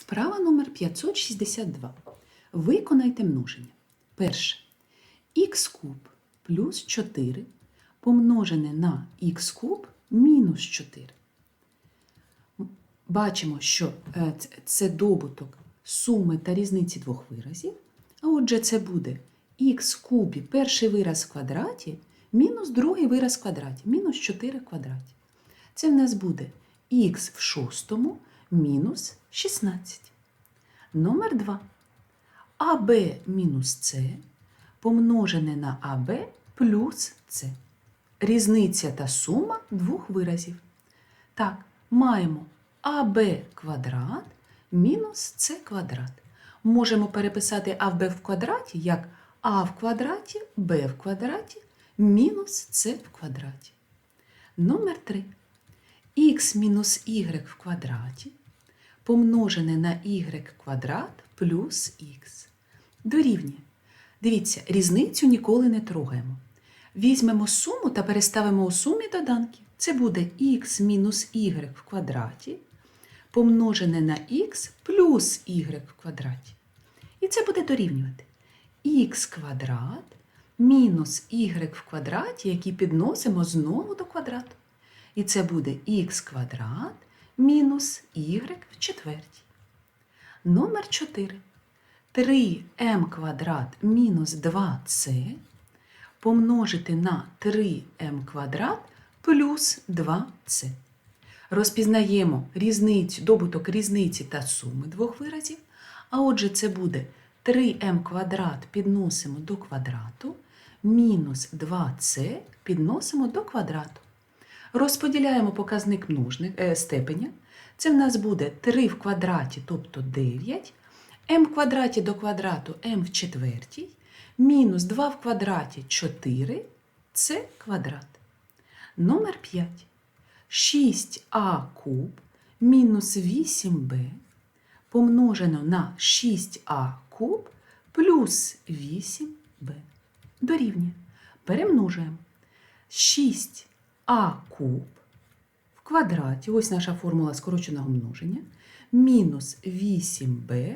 Вправа номер 562. Виконайте множення. Перше. Х куб плюс 4 помножене на х куб мінус 4. Бачимо, що е, це добуток суми та різниці двох виразів. А отже, це буде х кубі перший вираз в квадраті мінус другий вираз в квадраті, мінус 4 в квадраті. Це в нас буде х в шостому мінус 16. Номер 2. АБ мінус С помножене на АБ плюс С. Різниця та сума двох виразів. Так, маємо АБ квадрат мінус С квадрат. Можемо переписати АБ в квадраті як А в квадраті, Б в квадраті мінус С в квадраті. Номер 3. Х мінус y в квадраті помножене на y квадрат плюс х. Дорівнює. Дивіться, різницю ніколи не трогаємо. Візьмемо суму та переставимо у сумі доданки. Це буде х мінус y в квадраті помножене на х плюс y в квадраті. І це буде дорівнювати х квадрат мінус y в квадраті, який підносимо знову до квадрату. І це буде х квадрат мінус y в четвертій. Номер 4. 3m квадрат мінус 2c помножити на 3m квадрат плюс 2c. Розпізнаємо різницю, добуток різниці та суми двох виразів. А отже, це буде 3m квадрат підносимо до квадрату, мінус 2c підносимо до квадрату. Розподіляємо показник множник, е, степеня. Це в нас буде 3 в квадраті, тобто 9, m в квадраті до квадрату m в четвертій, мінус 2 в квадраті 4, це квадрат. Номер 5. 6а куб мінус 8b помножено на 6а куб плюс 8b. Дорівнює. Перемножуємо. 6а куб в квадраті, ось наша формула скороченого множення, мінус 8b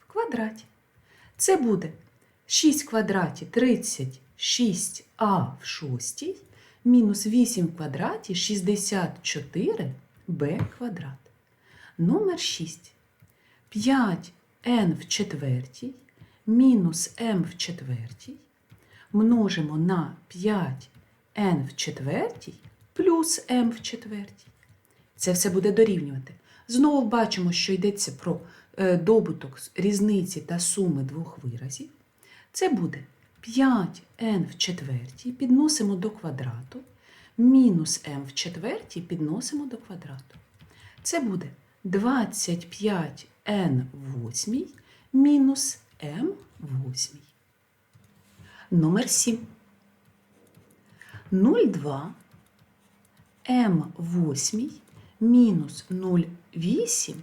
в квадраті. Це буде 6 в квадраті 36а в шостій, мінус 8 в квадраті 64b квадрат. Номер 6. 5n в четвертій мінус m в четвертій множимо на 5n в четвертій плюс m в четвертій. Це все буде дорівнювати. Знову бачимо, що йдеться про е, добуток різниці та суми двох виразів. Це буде 5n в четвертій підносимо до квадрату, мінус m в четвертій підносимо до квадрату. Це буде 25n в восьмій мінус m в восьмій. Номер 7. 0,2 m в восьмій мінус 0,8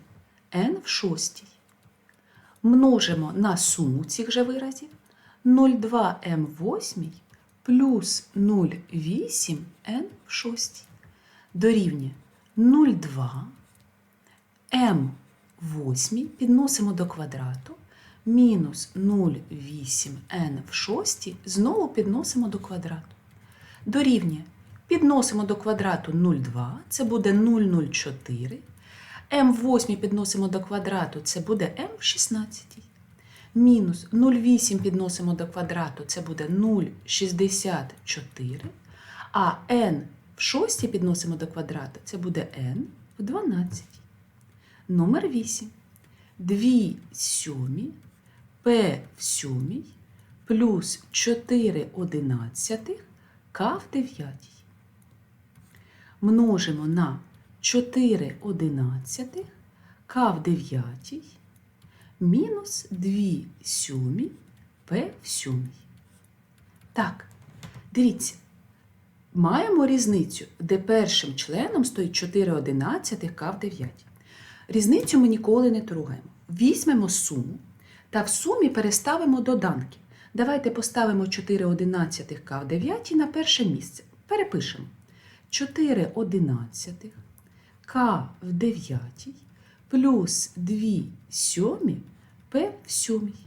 n в шостій. Множимо на суму цих же виразів 0,2m в восьмій плюс 0,8 n в шостій. Дорівнює 0,2 m в восьмій підносимо до квадрату мінус 0,8n в шостій знову підносимо до квадрату. Дорівнює. Підносимо до квадрату 0,2, це буде 0,04. m в 8 підносимо до квадрату, це буде m в 16. Мінус 0,8 підносимо до квадрату, це буде 0,64. А n в 6 підносимо до квадрату, це буде n в 12. Номер 8. 2 сьомі p в сьомій плюс 4 одинадцятих k в дев'ятій. Множимо на 4 одинадцятих k в дев'ятій мінус 2 сьомі p в сьомій. Так, дивіться. Маємо різницю, де першим членом стоїть 4 одинадцятих k в дев'ятій. Різницю ми ніколи не трогаємо. Візьмемо суму та в сумі переставимо доданки. Давайте поставимо 4 одинадцятих k в 9 на перше місце. Перепишемо. 4 одинадцятих k в 9 плюс 2 сьомі П в сьомій.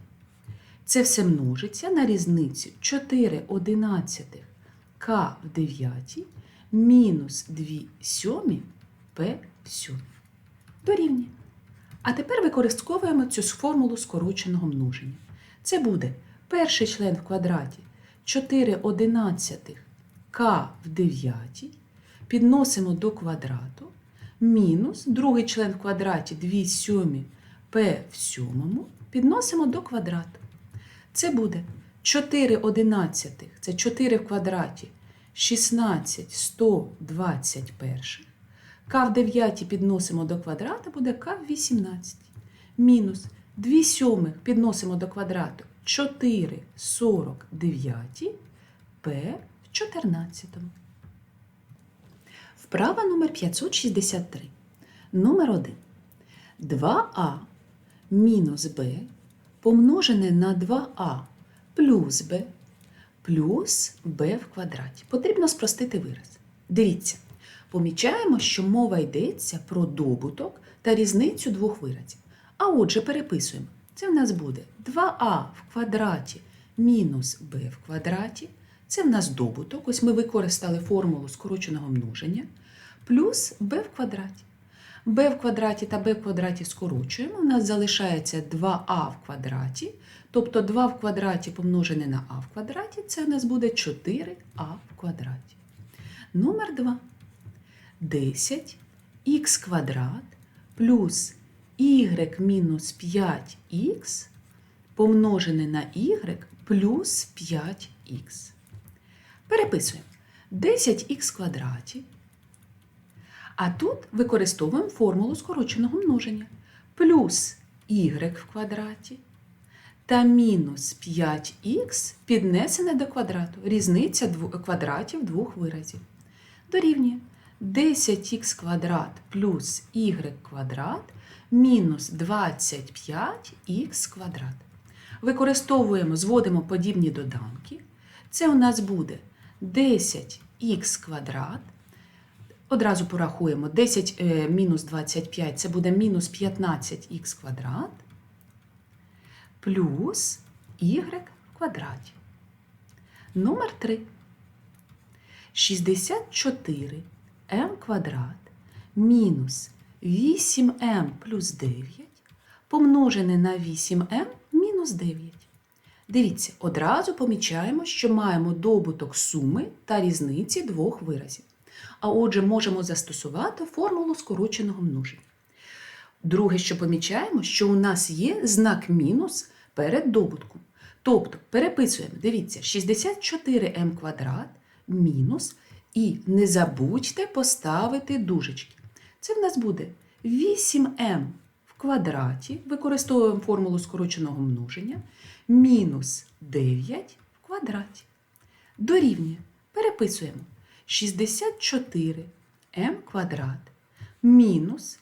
Це все множиться на різницю 4 одинадцятих К в дев'ятій мінус 2 сьомі П в сьомій. Дорівнює. А тепер використовуємо цю формулу скороченого множення. Це буде перший член в квадраті 4 одинадцятих К в дев'ятій, підносимо до квадрату, мінус другий член в квадраті 2 сьомі П в сьомому, підносимо до квадрату. Це буде 4 одинадцятих, це 4 в квадраті, 16 121. К в 9 підносимо до квадрата, буде К в 18. Мінус 2 сьомих підносимо до квадрату 4 49, П в 14. Вправа номер 563. Номер 1. 2а мінус b помножене на 2а плюс b плюс b в квадраті. Потрібно спростити вираз. Дивіться, помічаємо, що мова йдеться про добуток та різницю двох виразів. А отже, переписуємо. Це в нас буде 2а в квадраті мінус b в квадраті. Це в нас добуток. Ось ми використали формулу скороченого множення. Плюс b в квадраті. b в квадраті та b в квадраті скорочуємо. У нас залишається 2а в квадраті. Тобто 2 в квадраті помножене на а в квадраті, це у нас буде 4а в квадраті. Номер 2. 10х квадрат плюс y мінус 5х помножене на y плюс 5х. Переписуємо 10х квадраті. А тут використовуємо формулу скороченого множення. Плюс y в квадраті та мінус 5х піднесене до квадрату. Різниця квадратів двох виразів. Дорівнює 10х квадрат плюс y квадрат мінус 25х квадрат. Використовуємо, зводимо подібні доданки. Це у нас буде 10х квадрат. Одразу порахуємо 10 е, мінус 25 це буде мінус 15х квадрат плюс y в квадраті. Номер 3. 64 m квадрат мінус 8m плюс 9 помножене на 8m мінус 9. Дивіться, одразу помічаємо, що маємо добуток суми та різниці двох виразів. А отже, можемо застосувати формулу скороченого множення. Друге, що помічаємо, що у нас є знак мінус перед добутком. Тобто переписуємо, дивіться, 64m квадрат мінус, і не забудьте поставити дужечки. Це в нас буде 8m в квадраті, використовуємо формулу скороченого множення, мінус 9 в квадраті. Дорівнює. Переписуємо 64m квадрат мінус.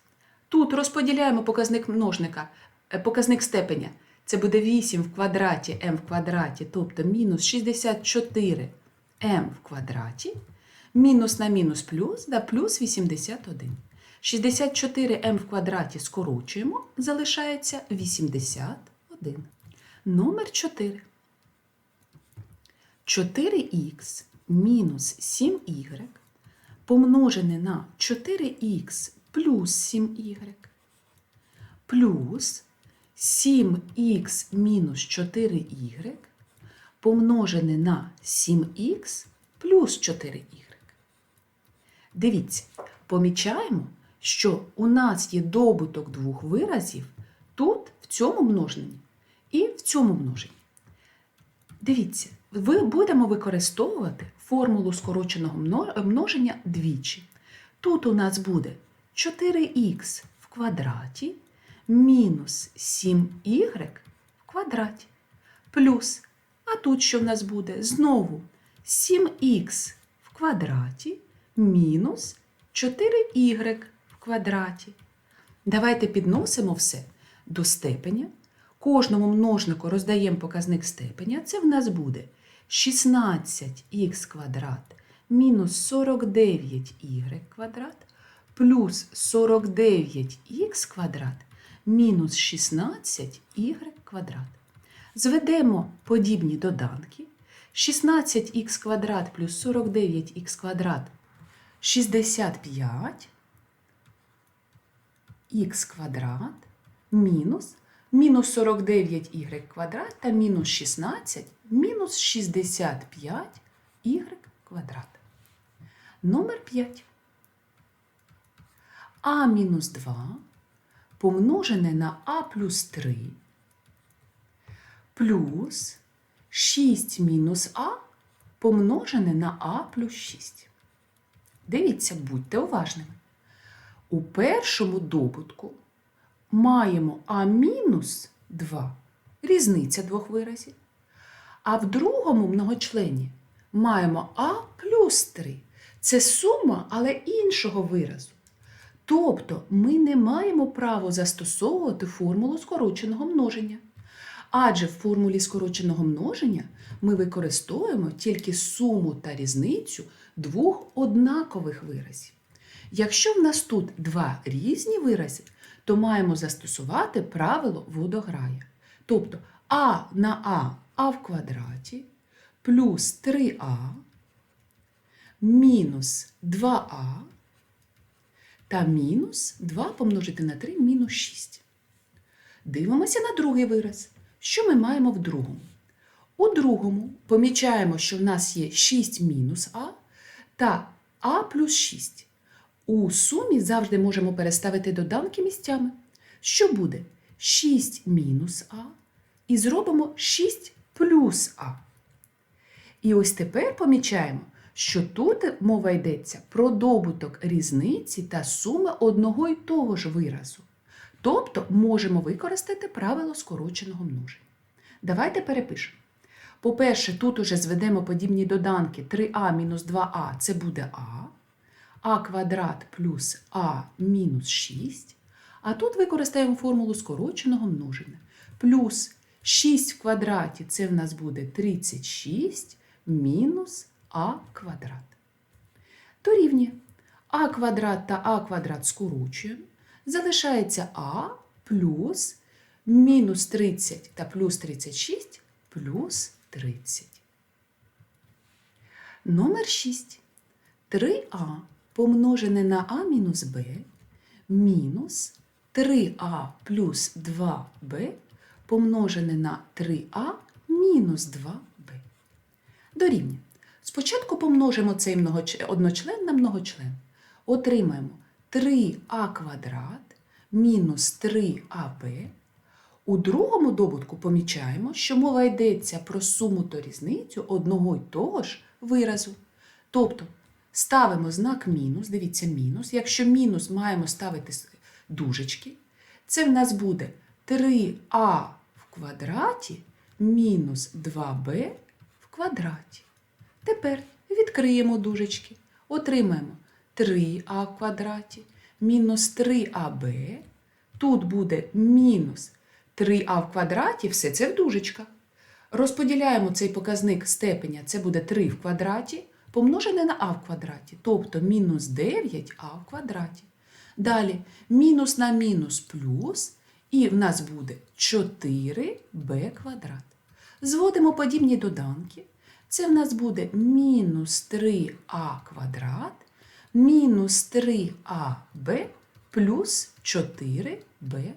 Тут розподіляємо показник множника, е, показник степеня. Це буде 8 в квадраті m в квадраті, тобто мінус 64 m в квадраті, мінус на мінус плюс, да плюс 81. 64m в квадраті скорочуємо, залишається 81. Номер 4. 4х мінус 7y помножене на 4х плюс 7y плюс 7х мінус 4y помножене на 7х плюс 4y. Дивіться, помічаємо, що у нас є добуток двох виразів тут, в цьому множенні, і в цьому множенні. Дивіться, ви будемо використовувати формулу скороченого множення двічі. Тут у нас буде 4х в квадраті мінус 7y в квадраті. Плюс, а тут що в нас буде? Знову 7х в квадраті мінус 4y в квадраті. Давайте підносимо все до степеня. Кожному множнику роздаємо показник степеня. Це в нас буде 16х квадрат мінус 49y квадрат плюс 49х квадрат мінус 16y квадрат. Зведемо подібні доданки. 16х квадрат плюс 49х квадрат 65 х квадрат мінус мінус 49y квадрат та мінус 16 мінус 65 y квадрат. Номер 5. А мінус 2 помножене на А плюс 3 плюс 6 мінус А помножене на А плюс 6. Дивіться, будьте уважними. У першому добутку маємо А мінус 2, різниця двох виразів. А в другому многочлені маємо А плюс 3. Це сума, але іншого виразу. Тобто ми не маємо права застосовувати формулу скороченого множення. Адже в формулі скороченого множення ми використовуємо тільки суму та різницю двох однакових виразів. Якщо в нас тут два різні вирази, то маємо застосувати правило водограя. Тобто а на а а в квадраті плюс 3а мінус 2а та мінус 2 помножити на 3 мінус 6. Дивимося на другий вираз. Що ми маємо в другому? У другому помічаємо, що в нас є 6 мінус а та а плюс 6. У сумі завжди можемо переставити доданки місцями. Що буде? 6 мінус а і зробимо 6 плюс а. І ось тепер помічаємо, що тут мова йдеться про добуток різниці та суми одного й того ж виразу. Тобто можемо використати правило скороченого множення. Давайте перепишемо. По-перше, тут уже зведемо подібні доданки 3а мінус 2а це буде а, а квадрат плюс а мінус 6. А тут використаємо формулу скороченого множення. Плюс 6 в квадраті це в нас буде 36 мінус а квадрат. Дорівнює а квадрат та а квадрат скорочуємо. Залишається а плюс мінус 30 та плюс 36 плюс 30. Номер 6. 3а помножене на а мінус б мінус 3а плюс 2b помножене на 3а мінус 2b. Дорівнює. Спочатку помножимо цей многоч- одночлен на многочлен. Отримаємо 3а квадрат мінус 3аб. У другому добутку помічаємо, що мова йдеться про суму та різницю одного й того ж виразу. Тобто ставимо знак мінус, дивіться мінус. Якщо мінус маємо ставити дужечки, це в нас буде 3а в квадраті мінус 2b в квадраті. Тепер відкриємо дужечки. Отримаємо 3а в квадраті мінус 3аб. Тут буде мінус 3а в квадраті, все це в дужечках. Розподіляємо цей показник степеня, це буде 3 в квадраті, помножене на а в квадраті, тобто мінус 9а в квадраті. Далі мінус на мінус плюс, і в нас буде 4b квадрат. Зводимо подібні доданки. Це в нас буде мінус 3а квадрат, мінус 3аб плюс 4b